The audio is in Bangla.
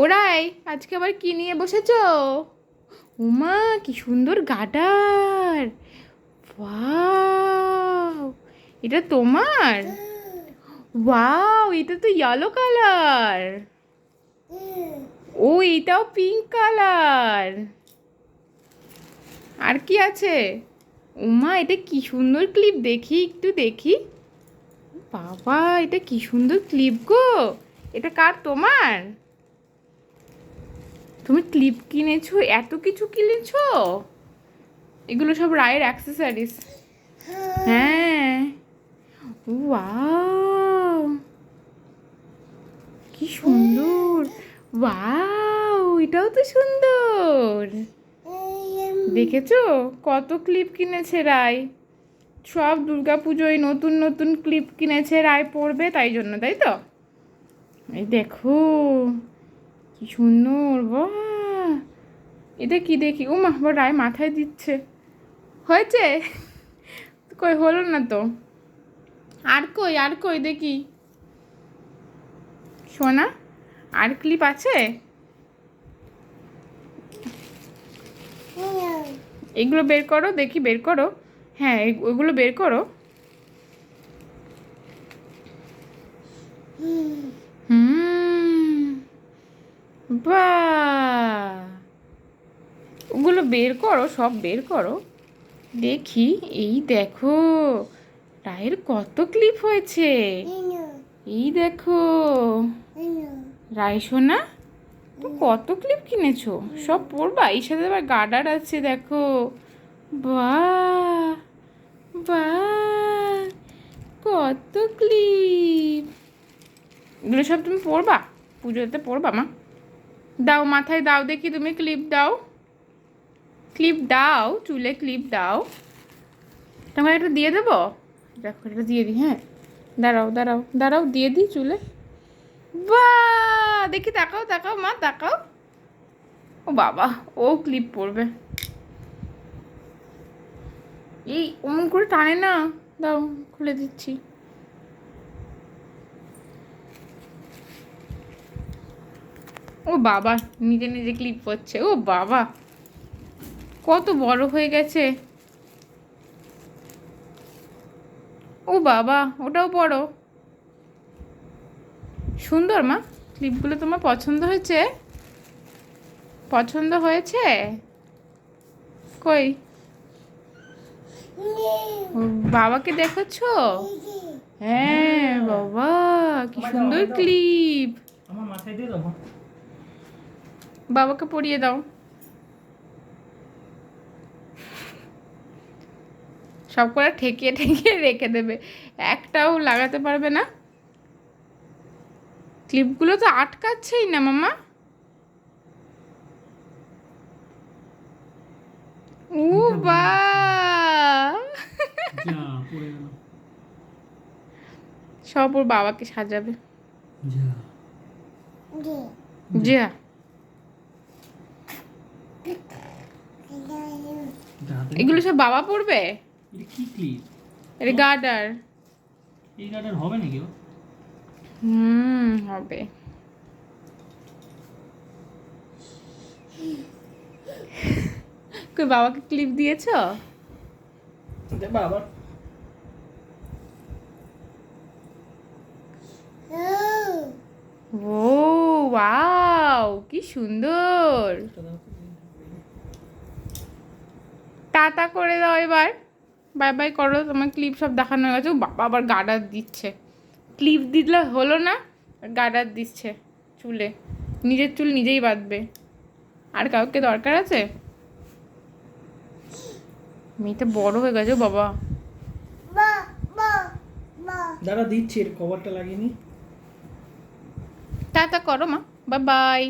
ওরাই, আজকে আবার কি নিয়ে বসেছ? উমা, কি সুন্দর গাডার এটা তোমার? ওয়াও, এটা তো ইয়েলো কালার ও, এটাও পিঙ্ক কালার আর কি আছে? উমা, এটা কি সুন্দর ক্লিপ দেখি একটু, দেখি। বাবা, এটা কি সুন্দর ক্লিপ গো। এটা কার, তোমার? তুমি ক্লিপ কিনেছো? এত কিছু কিনেছো? এগুলো সব রায়ের অ্যাক্সেসরিজ হ্যাঁ। কি সুন্দর। ওয়াও, এটাও তো সুন্দর। দেখেছ? কত ক্লিপ কিনেছে রায়। সব দুর্গাপুজোয় নতুন নতুন ক্লিপ কিনেছে রায় পড়বে, তাই জন্য, তাই তো? এই দেখো। কি সুন্দর বাহ! এটা কি দেখি। ও মা রায় মাথায় দিচ্ছে। হয়েছে? কই হলো না তো। আর কই আর কই দেখি। সোনা আর ক্লিপ আছে? এগুলো বের করো দেখি বের করো। হ্যাঁ ওগুলো বের করো হুম ওগুলো বের করো, সব বের করো। দেখি, এই দেখো, রায়ের কত ক্লিপ হয়েছে। এই দেখো, রায় সোনা কত ক্লিপ কিনেছো? সব পরবা? এই সাথে আবার গার্ডার আছে, দেখো। বাহ কত ক্লিপ এগুলো সব তুমি পরবা? পুজোতে পড়বা মা? দাও মাথায়, দাও দেখি তুমি ক্লিপ দাও। ক্লিপ দাও, চুলে ক্লিপ দাও। তোমাকে একটা দিয়ে দেবো? দেখো এটা দিয়ে দিই হ্যাঁ। দাঁড়াও দাঁড়াও দাঁড়াও, দিয়ে দিই চুলে। বাহ! দেখি, তাকাও তাকাও, মা, তাকাও। ও বাবা, ও ক্লিপ পরবে। এই অমন করে টানে না। দাও, খুলে দিচ্ছি। ও বাবা নিজে নিজে ক্লিপ করছে ও বাবা। কত বড় হয়ে গেছে। ও বাবা ওটাও বড়। সুন্দর মা ক্লিপগুলো তোমার পছন্দ হয়েছে? পছন্দ হয়েছে? কই? বাবাকে দেখাচ্ছো হ্যাঁ বাবা কি সুন্দর ক্লিপ আমার মাথায় দিয়ে দেবো। বাবাকে পরিয়ে দাও। সব করে ঠেকিয়ে ঠেকিয়ে রেখে দেবে। একটাও লাগাতে পারবে না। ক্লিপগুলো তো আটকাচ্ছেই না মামা। ও বা। সব ওর বাবাকে সাজাবে। যা যা যা হাতে এগুলো সব বাবা পড়বে? এটা কি ক্লিপ এটা গার্ডার। এই গার্ডার হবে নাকি ও? হুম হবে। কই বাবাকে ক্লিপ দিয়েছ? আবার ও ওয়াও কি সুন্দর। টাটা করে দাও এবার। বাই বাই করো তোমার ক্লিপ সব দেখানো হয়ে গেছে। বাবা আবার গার্ডার দিচ্ছে। ক্লিপ দিলে হলো না গার্ডার দিচ্ছে চুলে। নিজের চুল নিজেই বাঁধবে। আর কাউকে দরকার আছে? মেয়েটা বড় হয়ে গেছে বাবা। দাঁড়া দিচ্ছি এর কভারটা লাগিয়ে নি। টাটা করো মা। Bye bye